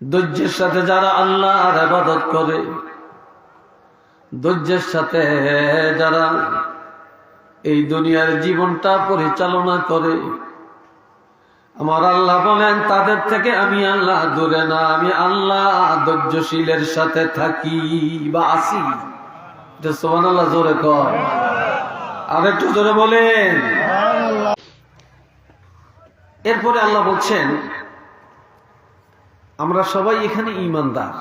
ধৈর্যের সাথে যারা আল্লাহর আবাদত করে, ধৈর্যের সাথে যারা এই দুনিয়ার জীবনটা পরিচালনা করে, আমার আল্লাহ বলেন, তাদের থেকে আমি আল্লাহ দূরে না, আমি আল্লাহ ধৈর্যশীলের সাথে থাকি বা আসি সোমান আল্লাহ জোরে কর। আর একটু জোরে বলেন। এরপরে আল্লাহ বলছেন আমরা সবাই এখানে ইমানদার।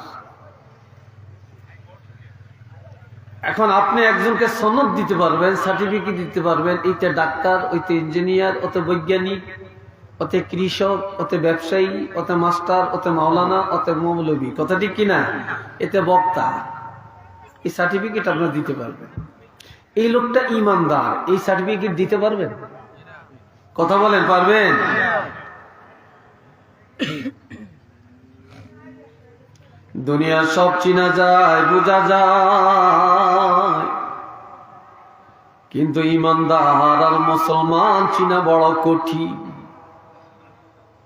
এখন আপনি একজনকে সনদ দিতে পারবেন সার্টিফিকেট দিতে পারবেন, এইটা ডাক্তার ওইতে ইঞ্জিনিয়ার ওতে বৈজ্ঞানিক ওতে কৃষক ওতে ব্যবসায়ী ওতে মাস্টার ওতে মাওলানা ওতে মৌলবী। কথা ঠিক কিনা? এতে বক্তা। এই সার্টিফিকেট আপনার দিতে পারবেন। এই লোকটা ইমানদার। এই সার্টিফিকেট দিতে পারবেন? কথা বলেন, পারবেন? দুনিয়া সব চিনা যায়, বোঝা যায়। কিন্তু ইমানদার আর মুসলমান চিনা বড় কঠিন।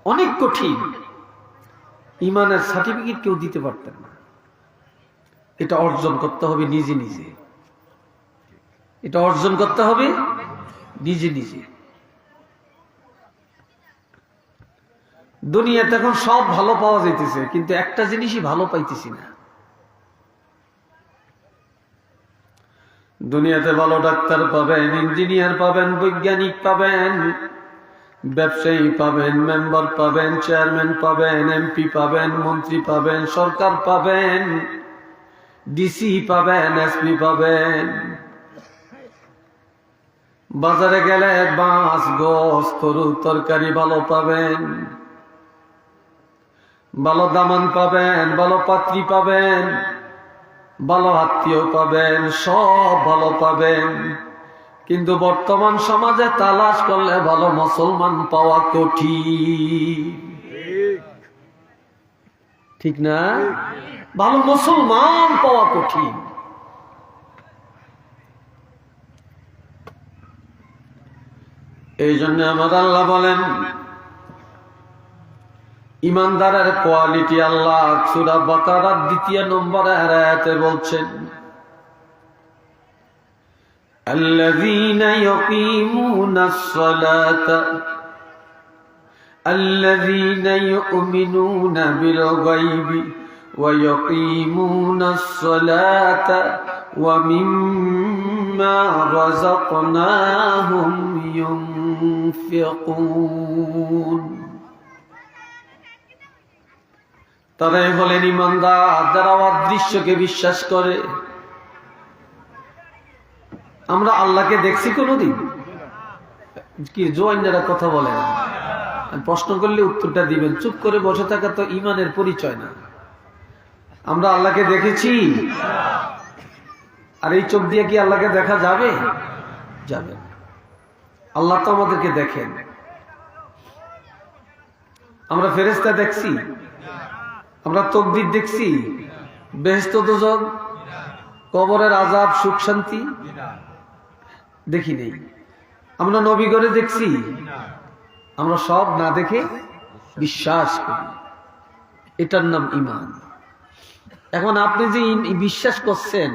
অনেক কঠিন। ইমানের সার্টিফিকেট কেউ দিতে পারতেন না। এটা অর্জন করতে হবে নিজে নিজে। এটা অর্জন করতে হবে নিজে নিজে। দুনিয়াতে এখন সব ভালো পাওয়া যাইতেছে, কিন্তু একটা জিনিসই ভালো পাইতেছি না। দুনিয়াতে ভালো ডাক্তার পাবেন, ইঞ্জিনিয়ার পাবেন, বৈজ্ঞানিক পাবেন, ব্যবসায়ী পাবেন, মেম্বার পাবেন, চেয়ারম্যান পাবেন, এমপি পাবেন, মন্ত্রী পাবেন, সরকার পাবেন, ডিসি পাবেন, এসপি পাবেন। বাজারে গেলে বাঁশ গোস তরু তরকারি ভালো পাবেন। ভালো দামান পাবেন, ভালো পাত্রী পাবেন, ভালো আত্মীয় পাবেন, সব ভালো পাবেন। কিন্তু বর্তমান সমাজে তালাশ করলে ভালো মুসলমান পাওয়া কঠিন। ঠিক না? ভালো মুসলমান পাওয়া কঠিন। এই জন্য আমার আল্লাহ বলেন ইমানদারের কোয়ালিটি আল্লাহ সুরা বাকারার দ্বিতীয় নম্বর আয়াতে বলছেন الذين يقيمون الصلاة الذين يؤمنون بالغيب ويقيمون الصلاة ومما رزقناهم ينفقون তারাই হলেন ইমানদার, যারা অদৃশ্যকে বিশ্বাস করে। আমরা আল্লাহকে দেখছি কোনোদিন। কি জোয়াইনারা কথা বলে প্রশ্ন করলে উত্তরটা দিবেন। চুপ করে বসে থাকা তো ইমানের পরিচয় না। আমরা আল্লাহকে দেখেছি। আর এই চোখ দিয়ে কি আল্লাহকে দেখা যাবে? যাবে আল্লাহ তো আমাদেরকে দেখেন। আমরা ফেরেস্তা দেখছি। আমরা তকদির দেখছি। বেহস্ত দোজক কবরের আজাব সুখ, শান্তি দেখি নেই। আমরা নবীগড়ে দেখছি। আমরা সব না দেখে বিশ্বাস করি। এটার নাম ইমান এখন আপনি যে বিশ্বাস করছেন,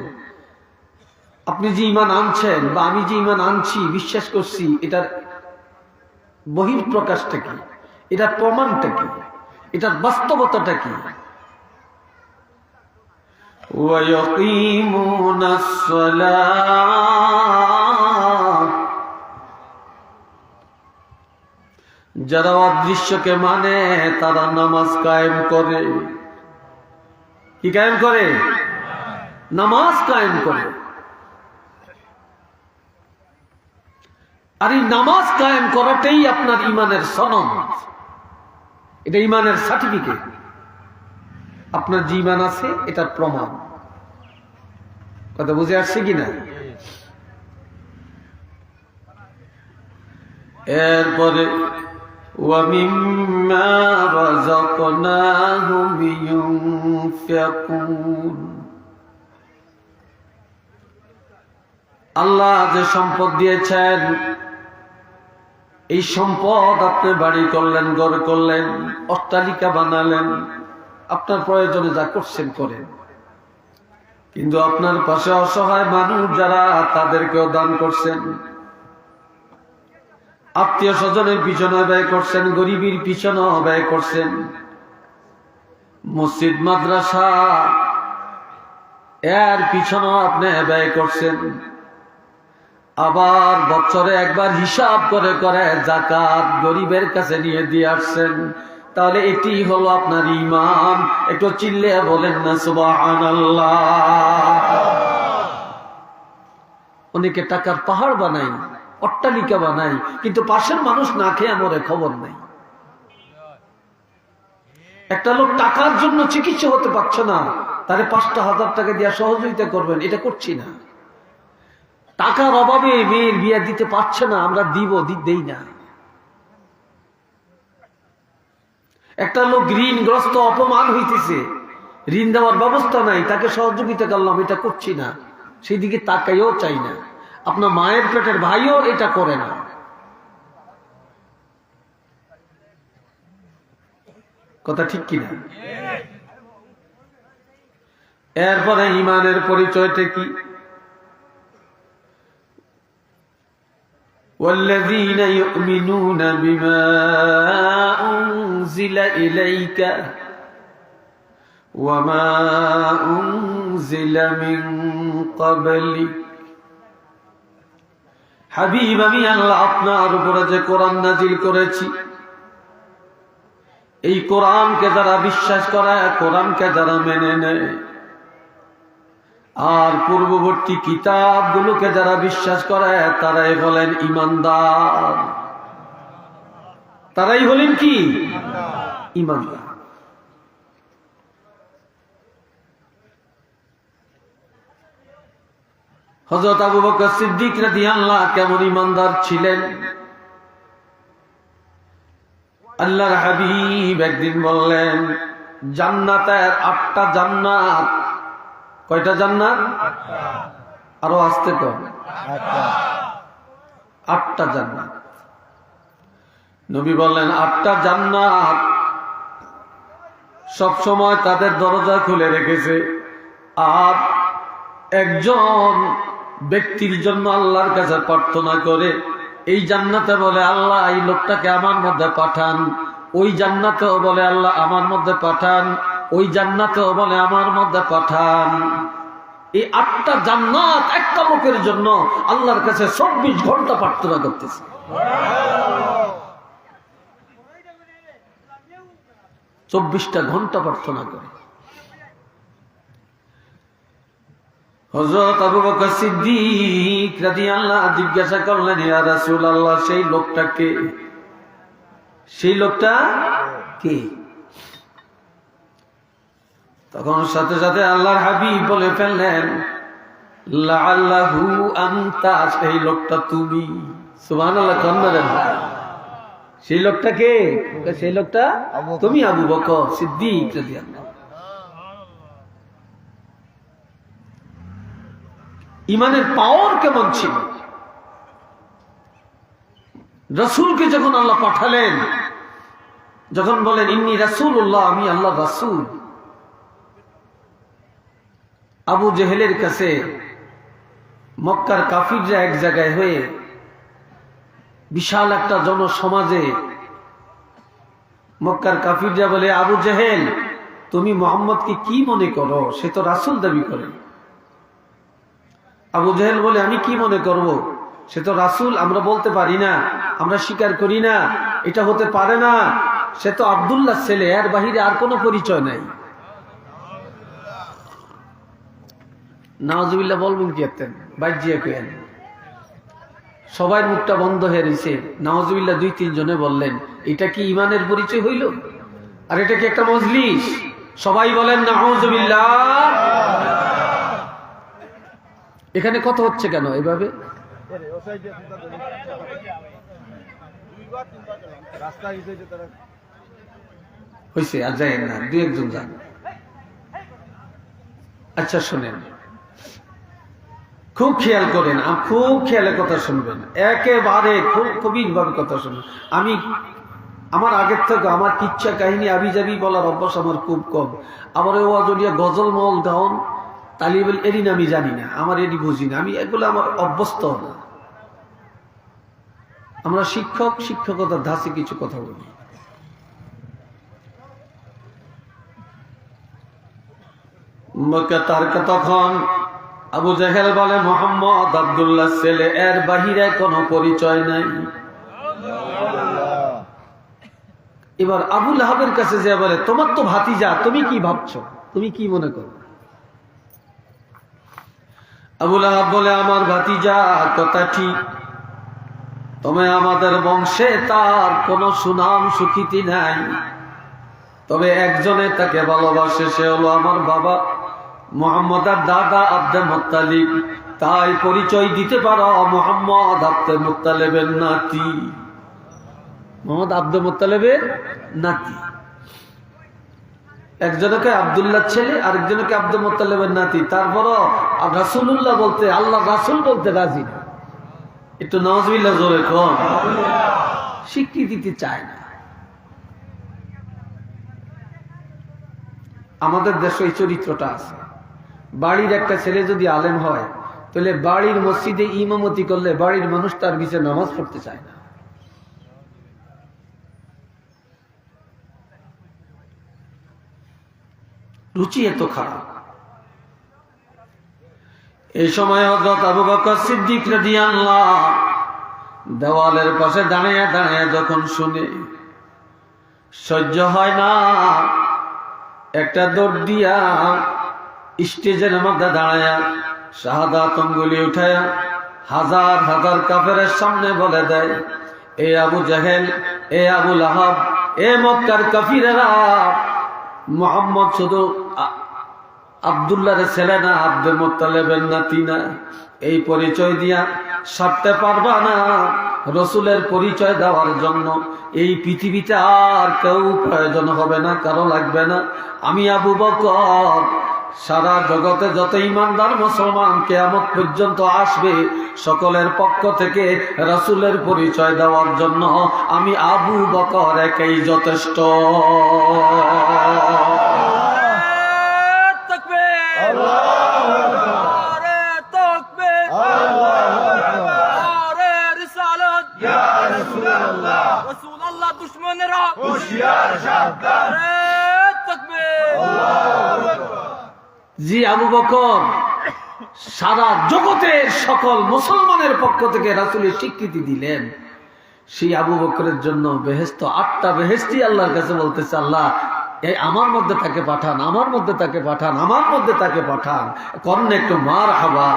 আপনি যে ইমান আনছেন বা আমি যে ইমান আনছি, বিশ্বাস করছি, এটার বহির প্রকাশটা কি? এটার প্রমাণটা কি? এটার বাস্তবতাটা কি ويقيمون الصلاة যারা অদৃশ্যকে মানে তারা নামাজ কায়েম করে কি কায়েম করে নামাজ কায়েম করে আর এই নামাজ কায়েম করাটাই আপনার ইমানের সনদ এটা ইমানের সার্টিফিকেট আপনার যে ইমান আছে, এটার প্রমাণ। কথা বুঝে আসছে কিনা এরপরে আল্লাহ যে সম্পদ দিয়েছেন এই সম্পদ আপনি বাড়ি করলেন, ঘর করলেন, অট্টালিকা বানালেন, আপনার প্রয়োজনে যা করছেন করেন। কিন্তু আপনার পাশে অসহায় মানুষ যারা, তাদেরকেও দান করছেন। আত্মীয় স্বজনের পিছনে ব্যয় করছেন, গরিবীর পিছনেও ব্যয় করছেন। মসজিদ, মাদ্রাসা, এর পিছনেও আপনি ব্যয় করছেন। আবার বছরে একবার হিসাব করে করে জাকাত গরিবের কাছে নিয়ে দিয়ে আসছেন। তাহলে এটি হলো আপনার ইমান একটু চিল্লে বলেন না, সুবহানাল্লাহ। অনেকে টাকার পাহাড় বানাই অট্টালিকা বানাই কিন্তু পাশের মানুষ না খেয়ে মরে খবর নাই। একটা লোক টাকার জন্য চিকিৎসা হতে পারছে না তাহলে পাঁচটা হাজার টাকা দিয়ে সহযোগিতা করবেন, এটা করছি না। টাকার অভাবে মেয়ের বিয়ে দিতে পারছে না, আমরা দিব দেই না। একটা লোক ঋণগ্রস্ত অপমান হইতেছে, ঋণ দেওয়ার ব্যবস্থা নাই, তাকে সহযোগিতা করলাম, এটা করছি না। সেই দিকে তাকাইও চাই না। আপনার মায়ের পেটের ভাইও এটা করে না। কথা ঠিক কিনা এরপরে ইমানের পরিচয়টা কি? والذين يؤمنون بما أنزل إليك وما أنزل من قبلك হাবিব আমি আল্লাহ আপনার উপরে যে কোরআন নাজিল করেছি এই কোরআনকে যারা বিশ্বাস করে কোরআনকে যারা মেনে নেয় আর পূর্ববর্তী কিতাবগুলোকে যারা বিশ্বাস করে, তারাই বলেন ইমানদার। তারাই হলেন কি? ইমানদার। হজরত আবু বকর সিদ্দিক রাদিয়াল্লাহ কেমন ইমানদার ছিলেন? আল্লাহর হাবিব একদিন বললেন, জান্নাতের আটটা জান্নাত কয়টা জান্নাত? আরও আসতে কম আটটা জান্নাত। নবী বললেন, আটটা জান্নাত। সব সময় তাদের দরজা খুলে রেখেছে। আর একজন ব্যক্তির জন্য আল্লাহর কাছে প্রার্থনা করে, এই জান্নাতে বলে, আল্লাহ, এই লোকটাকে আমার মধ্যে পাঠান। ওই জান্নাতেও বলে, আল্লাহ, আমার মধ্যে পাঠান। ওই জান্নাতেও বলে, আমার মধ্যে পাঠান। এই আটটা জান্নাত একটা লোকের জন্য আল্লাহর কাছে চব্বিশ ঘণ্টা প্রার্থনা করতেছে। চব্বিশটা ঘণ্টা প্রার্থনা করে। হজরত আবু বকর সিদ্দিক রাদিয়াল্লাহু জিজ্ঞাসা করলেন সেই লোকটা সেই লোকটা কে? তখন সাথে সাথে আল্লাহর হাবিব বলে ফেললেন, লাআল্লাহু আনতা সেই লোকটা তুমি। সুবহানাল্লাহ কন্নরেন সেই লোকটা কে? সেই লোকটা তুমি, আবু বকর সিদ্দিক রাদিয়াল্লাহু ইমানের পাওয়ার কেমন ছিল? রসুলকে যখন আল্লাহ পাঠালেন, যখন বলেন, ইন্নি রাসুল্লাহ আমি আল্লাহ রাসুল আবু জেহেলের কাছে মক্কার কাফিররা এক জায়গায় হয়ে বিশাল একটা জনসমাজে মক্কার কাফিররা বলে, আবু জেহেল, তুমি মোহাম্মদকে কি মনে করো? সে তো রাসুল দাবি করে। আবু জেহেল বলে, আমি কি মনে করব। সে তো রাসুল, আমরা বলতে পারি না, আমরা স্বীকার করি না, এটা হতে পারে না। সে তো আবদুল্লাহ ছেলে, এর বাহিরে আর কোনো পরিচয় নাই। নওয়াজুবিল্লাহ বলবেন কি এতেন বাজ্যিয়া কেন সবাই মুখটা বন্ধ হয়ে রয়েছে নওয়াজুবিল্লাহ দুই তিনজনে বললেন, এটা কি ইমানের পরিচয় হইল? আর এটা কি একটা মজলিস? সবাই বলেন নওয়াজুবিল্লাহ এখানে কথা হচ্ছে কেন এভাবে? হয়েছে আর যাই না দু একজন যান। আচ্ছা শোনেন। খুব খেয়াল করেন খুব খেয়ালে কথা শুনবেন। একেবারে খুব গভীর ভাবে কথা শুনবেন আমি, আমার আগের থেকে আমার কিচ্ছা কাহিনী আবি যাবি বলার অভ্যাস আমার খুব কম। আমার ও অজলিয়া গজল মল গাউন তালিবেল এরই না আমি জানি না, আমার এটি বুঝি না। আমি এগুলো আমার অভ্যস্ত না। আমরা শিক্ষক, শিক্ষকতার ধাসে কিছু কথা বলি। তার তখন আবু জাহেল বলে, মোহাম্মদ আব্দুল্লাহ ছেলে, এর বাহিরে কোনো পরিচয় নাই। এবার আবুল হাবের কাছে যে বলে, তোমার তো ভাতিজা, তুমি কি ভাবছ? তুমি কি মনে করো? আবুল আহাব বলে, আমার ভাতিজা, কথা ঠিক। তবে আমাদের বংশে তার কোনো সুনাম সুখিতি নাই। তবে একজনে তাকে ভালোবাসে, সে হলো আমার বাবা। মোহাম্মদের দাদা আব্দে মোত্তালিব। তাই পরিচয় দিতে পারো, মোহাম্মদ আব্দে মোত্তালেবের নাতি। মোহাম্মদ আব্দে মোত্তালেবের নাতি। একজনকে আবদুল্লাহ ছেলে, আরেকজনকে আব্দুল মোত্তালেবের নাতি। তারপরও রাসুল্লাহ বলতে, আল্লাহ রাসুল বলতে রাজি না। একটু নজবিল্লা জোরে কম স্বীকৃতি দিতে চায় না। আমাদের দেশে এই চরিত্রটা আছে। বাড়ির একটা ছেলে যদি আলেম হয়, তাহলে বাড়ির মসজিদে ইমামতি করলে বাড়ির মানুষ তার বিষয়ে নামাজ পড়তে চায় না। রুচি এত খারাপ। এই সময় হজরত আবু বকর সিদ্দিক রাদিয়াল্লাহ দেওয়ালের পাশে দাঁড়িয়ে দাঁড়িয়ে যখন শুনে, সহ্য হয় না, একটা দৌড় দিয়া স্টেজের মধ্যে দাঁড়ায়া শাহাদাত অঙ্গুলি উঠায়া হাজার হাজার কাফেরের সামনে বলে দেয়, এ আবু জাহেল, এ আবু লাহাব, এ মক্কার কাফিরেরা, মোহাম্মদ শুধু আবদুল্লাহ ছেলে না, আব্দুল মোত্তালেবের নাতি না, এই পরিচয় দিয়া সারতে পারবা না? রসুলের পরিচয় দেওয়ার জন্য এই পৃথিবীতে আর কেউ প্রয়োজন হবে না, কারও লাগবে না। আমি আবু বকর সারা জগতে যত ইমানদার মুসলমান কেয়ামত পর্যন্ত আসবে, সকলের পক্ষ থেকে রাসুলের পরিচয় দেওয়ার জন্য আমি আবু বকর একই যথেষ্ট। জি, আবু বকর। সারা জগতের সকল মুসলমানের পক্ষ থেকে রাসুলের স্বীকৃতি দিলেন। সেই আবু বকরের জন্য বেহেস্ত আটটা বেহেস্তি আল্লাহর কাছে বলতেছে, আল্লাহ এই আমার মধ্যে তাকে পাঠান, আমার মধ্যে তাকে পাঠান, আমার মধ্যে তাকে পাঠান। কর্ণ একটু মার হাবা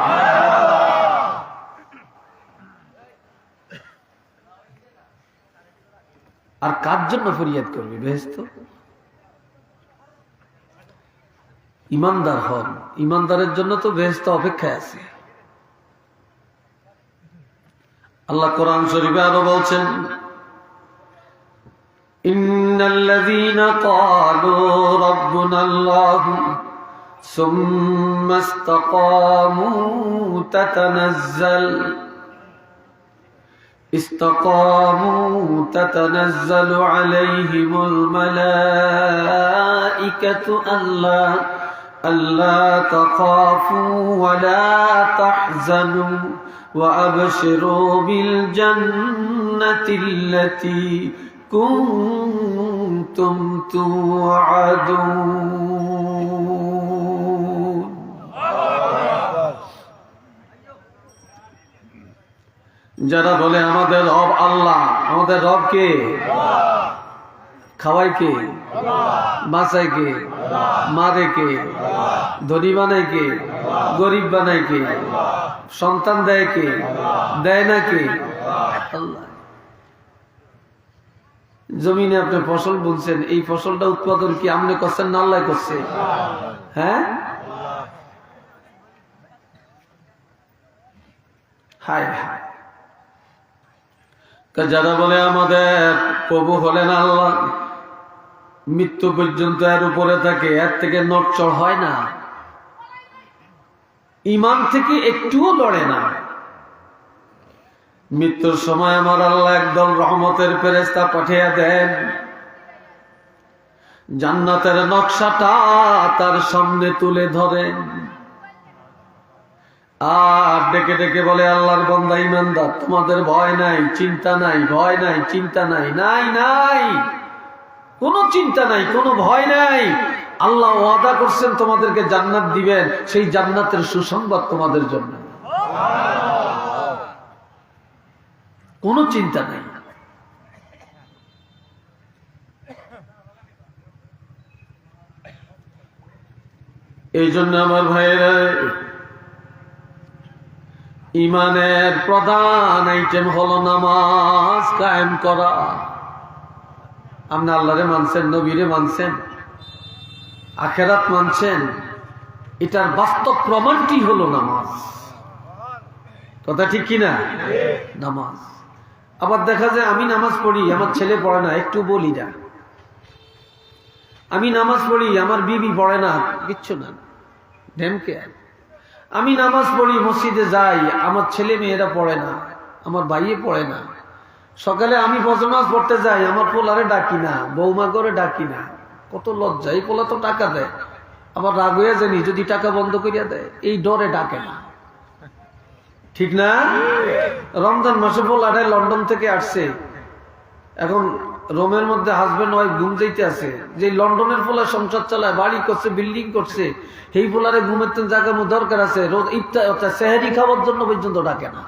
আর কার জন্য ফরিয়াদ করবে বেহেস্ত ইমানদার হন ইমানদারের জন্য তো বেহেস্ত অপেক্ষায় আছে আল্লাহ কোরআন শরীফে আরো বলছেন إن الذين قالوا ربنا الله ثم استقاموا تتنزل استقاموا تتنزل عليهم الملائكة ألا ألا تخافوا ولا تحزنوا وأبشروا بالجنة التي كنتم توعدون যারা বলে আমাদের রব আল্লাহ আমাদের রব কে খাওয়াই কে বাঁচাই কে মারে কে ধনী বানাই কে গরিব বানাই কে সন্তান দেয় কে দেয় না কে জমিনে আপনি ফসল বুনছেন, এই ফসলটা উৎপাদন কি আপনি করছেন না আল্লাহ করছে? হ্যাঁ? হায় হায়। যারা বলে আমাদের প্রভু হলেন আল্লাহ। মৃত্যু পর্যন্ত এর উপরে থাকে, এর থেকে নটচড় হয় না। ইমান থেকে একটুও লড়ে না। মৃত্যুর সময় আমার আল্লাহ একদল রহমতের ফেরেস্তা পাঠিয়ে দেন। জান্নাতের নকশাটা তার সামনে তুলে ধরেন আর ডেকে ডেকে বলে, আল্লাহর বন্দা, ইমানদার, তোমাদের ভয় নাই, চিন্তা নাই, ভয় নাই, চিন্তা নাই নাই নাই। কোনো চিন্তা নাই, কোনো ভয় নাই। আল্লাহ ওয়াদা করছেন তোমাদেরকে জান্নাত দিবেন, সেই জান্নাতের সুসংবাদ তোমাদের জন্য। কোনো চিন্তা নেই। এই জন্য আমার ভাইয়েরা, ইমানের প্রধান আইটেম হলো নামাজ কায়েম করা। আপনি আল্লাহরে মানছেন, নবীরে মানছেন, আখেরাত মানছেন, এটার বাস্তব প্রমাণটি হলো নামাজ। কথা ঠিক কিনা নামাজ। আবার দেখা যায় আমি নামাজ পড়ি, আমার ছেলে পড়ে না, একটু বলি না। আমি নামাজ পড়ি, আমার বিবি পড়ে না, কিচ্ছু না। ঢেমকে আমি নামাজ পড়ি, মসজিদে যাই, আমার ছেলে মেয়েরা পড়ে না, আমার ভাইয়ে পড়ে না। সকালে আমি বজনাজ পড়তে যাই, আমার পোলারে ডাকি না, বৌমা করে ডাকি না। কত লজ্জা, এই পোলা তো টাকা দেয়। আবার রাগ হয়ে জানি যদি টাকা বন্ধ করিয়া দেয়, এই ডরে ডাকে না। ঠিক না? রমজান মাসে পোলারে লন্ডন থেকে আসছে। এখন রোমের মধ্যে হাজবেন্ড ওয়াইফ ঘুম যাইতে আছে। যে লন্ডনের পোলা সংসার চালায়, বাড়ি করছে বিল্ডিং করছে, সেই পোলারে ঘুমের তেন জায়গা দরকার আছে। রোজ ইফতার সেহারি খাওয়ার জন্য পর্যন্ত ডাকে না।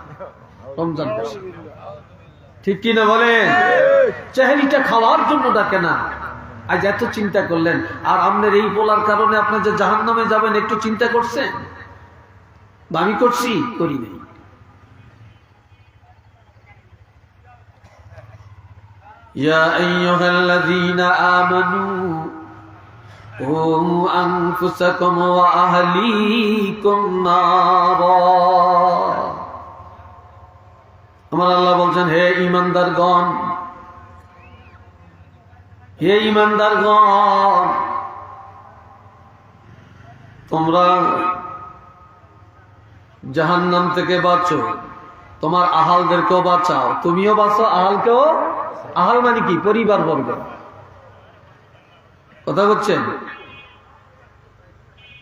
রমজান মাসে। ঠিক কিনা বলেন চেহারিটা খাওয়ার জন্য ডাকে না আজ এত চিন্তা করলেন আর আপনার এই বলার কারণে আপনার যে জাহান নামে যাবেন একটু চিন্তা করছেন বা আমি করছি করি নাই يا أيها الذين آمنوا قوموا أنفسكم وأهليكم نارا আমার আল্লাহ বলছেন, হে ইমানদারগণ হে ইমানদারগণ, তোমরা জাহান্নাম থেকে বাঁচো, তোমার আহালদেরকেও বাঁচাও। তুমিও বাঁচো, আহালকেও, আহাল মানে কি? পরিবার বর্গ কথা বলছেন?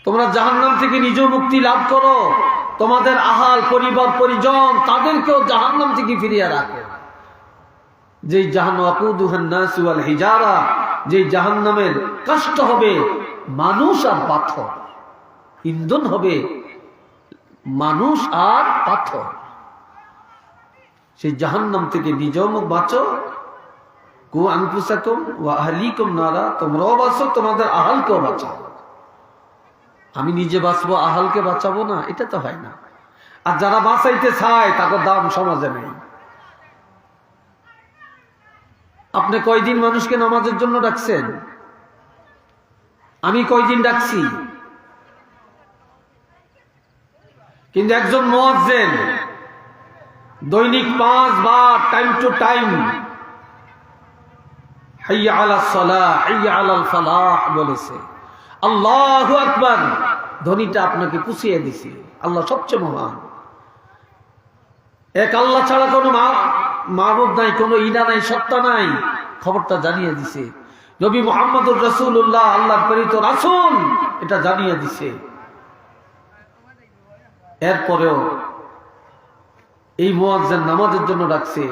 তোমরা জাহান্নাম থেকে নিজ মুক্তি লাভ করো। তোমাদের আহাল, পরিবার, পরিজন তাদেরকেও জাহান্নাম থেকে ফিরিয়ে রাখো। যে জাহান্নাল হিজারা যে জাহান্নামের কষ্ট হবে, মানুষ আর পাথর। ইন্ধন হবে, মানুষ আর পাথর। সেই জাহান্নাম থেকে নিজেও মুখ বাঁচো। কু আনফুসাকুম ওয়া আহলিকুম নারা, তোমরাও বাঁচো, তোমাদের আহালকেও বাঁচাও। আমি নিজে বাঁচবো, আহালকে বাঁচাবো না, এটা তো হয় না। আর যারা বাঁচাইতে চায়, তাদের দাম সমাজে নেই। আপনি কয়দিন মানুষকে নামাজের জন্য ডাকছেন? আমি কয়দিন ডাকছি? কিন্তু একজন মোয়াজ্জেন, দৈনিক পাঁচ বার টাইম টু টাইম হাইয়া আলা সলাহ, হাইয়া আলাল ফালাহ বলেছে। আল্লাহু আকবার। ধ্বনিটা আপনাকে পুষিয়ে দিছে। আল্লাহ সবচেয়ে মহান। এক আল্লাহ ছাড়া কোনো মাহবুব নাই, কোনো ইনা নাই, সত্তা নাই। খবরটা জানিয়ে দিছে। নবী মোহাম্মদুর রসুল্লাহ আল্লাহ প্রেরিত রাসুল, এটা জানিয়ে দিছে। এরপরেও এই মোয়াজ্জেন নামাজের জন্য ডাকছে।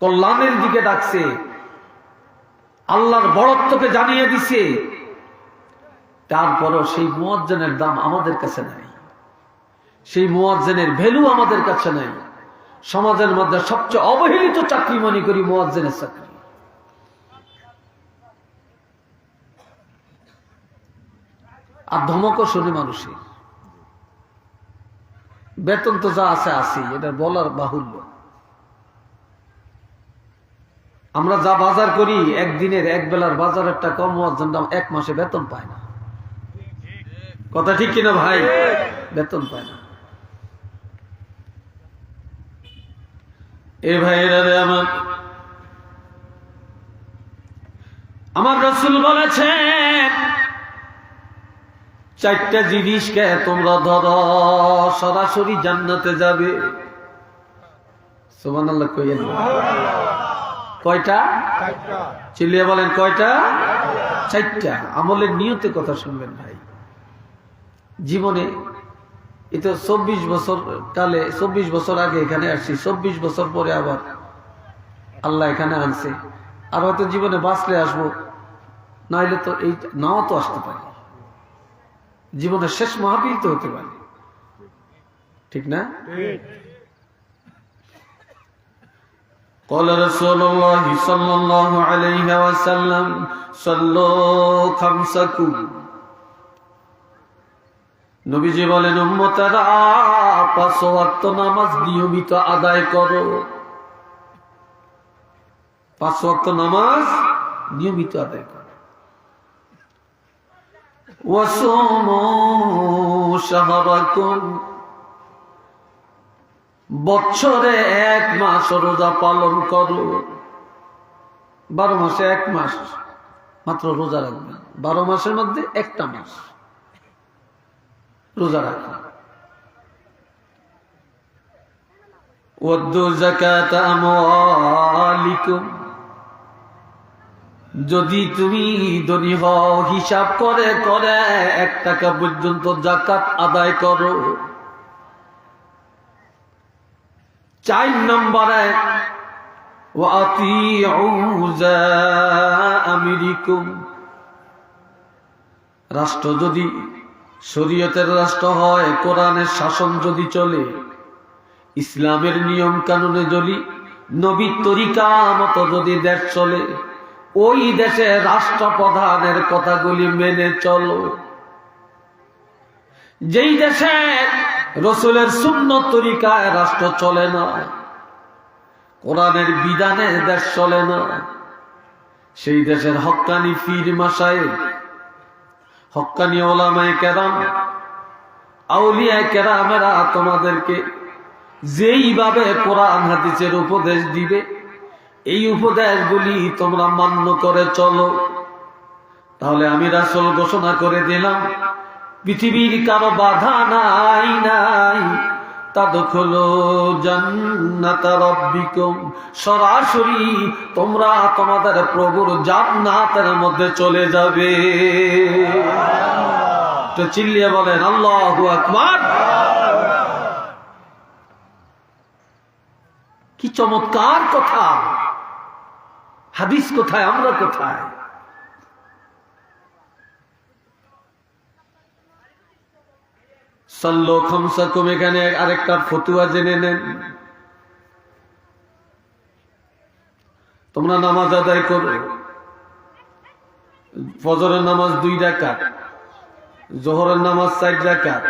কল্যাণের দিকে ডাকছে। আল্লাহর বড়ত্বকে জানিয়ে দিছে। তারপরও সেই মুয়াজ্জেনের দাম আমাদের কাছে নাই। সেই মুয়াজ্জেনের ভ্যালু আমাদের কাছে নাই। সমাজের মধ্যে সবচেয়ে অবহেলিত চাকরি মনে করি মুয়াজ্জেনের চাকরি। আর ধমকও শুনে মানুষের। বেতন তো যা আছে আসি এটা বলার বাহুল্য। আমরা যা বাজার করি, একদিনের এক বেলার বাজারের টাকা দাম এক মাসে বেতন পায় না। কথা ঠিক কিনা ভাই? বেতন পায় না। এ ভাইরা আমার। আমার রসুল বলেছেন, চারটা জিনিসকে তোমরা ধরো, সরাসরি জান্নাতে যাবে। সোমান আল্লাহ কইয়েন। না। কয়টা? চিল্লিয়ে বলেন কয়টা? চারটা। আমলের নিয়তে কথা শুনবেন ভাই। জীবনে এ তো চব্বিশ বছর কালে চব্বিশ বছর আগে এখানে আসছি চব্বিশ বছর পরে আবার আল্লাহ এখানে আনছে। আর হয়তো জীবনে বাঁচলে আসব নাইলে তো এই নাও তো আসতে পারে। জীবনের শেষ মহাবীর তো হতে পারে। ঠিক না? قال رسول الله صلى الله عليه وسلم صلوا خمسكم নবীজি বলেন উম্মতারা পাঁচ ওয়াক্ত নামাজ নিয়মিত আদায় করো পাঁচ ওয়াক্ত নামাজ নিয়মিত আদায় করো ওয়াসুমু শাহরাকুম বছরে এক মাস রোজা পালন করো। বারো মাসে এক মাস মাত্র রোজা রাখবেন বারো মাসের মধ্যে একটা মাস রোজা রাখবেন যদি তুমি ধনী হিসাব করে করে এক টাকা পর্যন্ত জাকাত আদায় করো। চার নম্বরে আমিরিকুম রাষ্ট্র যদি শরীয়তের রাষ্ট্র হয়, কোরআনের শাসন যদি চলে, ইসলামের নিয়ম কানুনে যদি নবীর তরিকা মতো যদি দেশ চলে, ওই দেশে রাষ্ট্রপ্রধানের কথাগুলি মেনে চলো। যেই দেশে রসুলের শূন্য তরিকায় রাষ্ট্র চলে না। কোরআনের বিধানে দেশ চলে না। সেই দেশের হক্কানি ফির মাসায় হক্কানি ওলামায় কেরাম, আউলিয়ায় কেরামেরা তোমাদেরকে যেইভাবে কোরআন হাদিসের উপদেশ দিবে, এই উপদেশগুলি তোমরা মান্য করে চলো। তাহলে আমি রাসল ঘোষণা করে দিলাম পৃথিবীর কারও বাধা নাই নাই। তাদখলো জান্নাত রব্বিকুম। সরাসরি তোমরা তোমাদের প্রভুর জান্নাতের মধ্যে চলে যাবে। তো চিল্লিয়ে বলেন, আল্লাহু আকবার। কি চমৎকার কথা। হাদিস কোথায়, আমরা কোথায়? সাল্লো খামসাকুম, এখানে আরেকটা ফতুয়া জেনে নেন। তোমরা নামাজ আদায় করো। ফজরের নামাজ দুই ডাকাত জোহরের নামাজ চার ডাকাত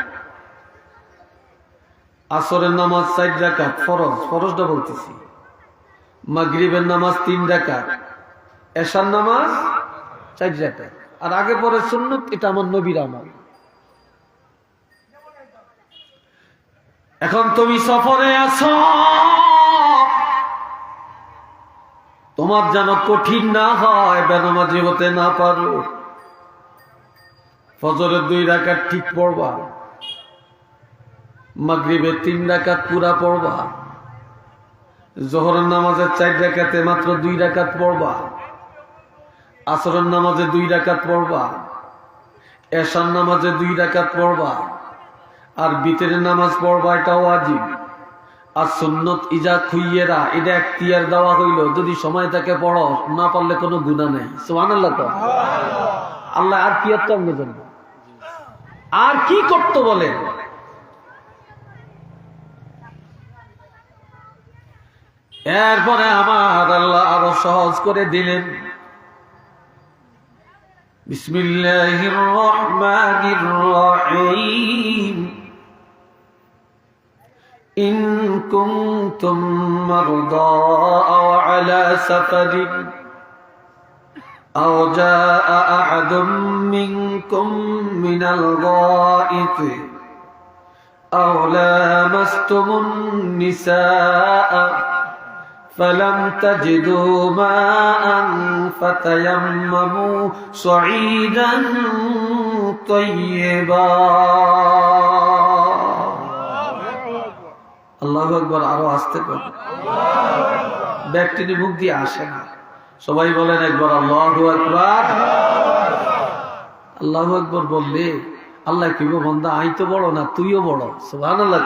আসরের নামাজ চার ডাকাত ফরজ, ফরজটা বলতেছি। মাগরিবের নামাজ তিন ডাকাত এশার নামাজ চার ডাকাত আর আগে পরে সুন্নত, এটা আমার নবীর আমল। এখন তুমি সফরে আছো। তোমার যেন কঠিন না হয়, বেনামাজি হতে না পারো। ফজরের দুই রাকাত ঠিক পড়বা। মাগরিবের তিন রাকাত পুরা পড়বা। জোহরের নামাজের চার রাকাতে মাত্র দুই রাকাত পড়বা। আসরের নামাজে দুই রাকাত পড়বা। এশার নামাজে দুই রাকাত পড়বা। আর বিতরের নামাজ পড়বা এটা ওয়াজিব। আর সুন্নত ইজা খুইয়েরা, এটা এখতিয়ার দেওয়া হইল, যদি সময় থাকে পড়ো, না পারলে কোনো গুণা নেই। সোহান আল্লাহ তো? আল্লাহ আর কি একটা জন্য আর কি করতে বলে? এরপরে আমার আল্লাহ আরও সহজ করে দিলেন। বিসমিল্লাহির রহমানির রহিম। إن كنتم مرضى أو على سفر أو جاء أحد منكم من الغائط أو لامستم النساء فلم تجدوا ماء فتيمموا صعيدا طيبا আল্লাহ একবার আরও আসতে পারে। ব্যক্তিটি মুখ দিয়ে আসে না। সবাই বলেন একবার আল্লাহ একবার আল্লাহ একবার বললে, আল্লাহ কি বন্ধা আই তো বড় না, তুইও বড়। সোহান আল্লাহ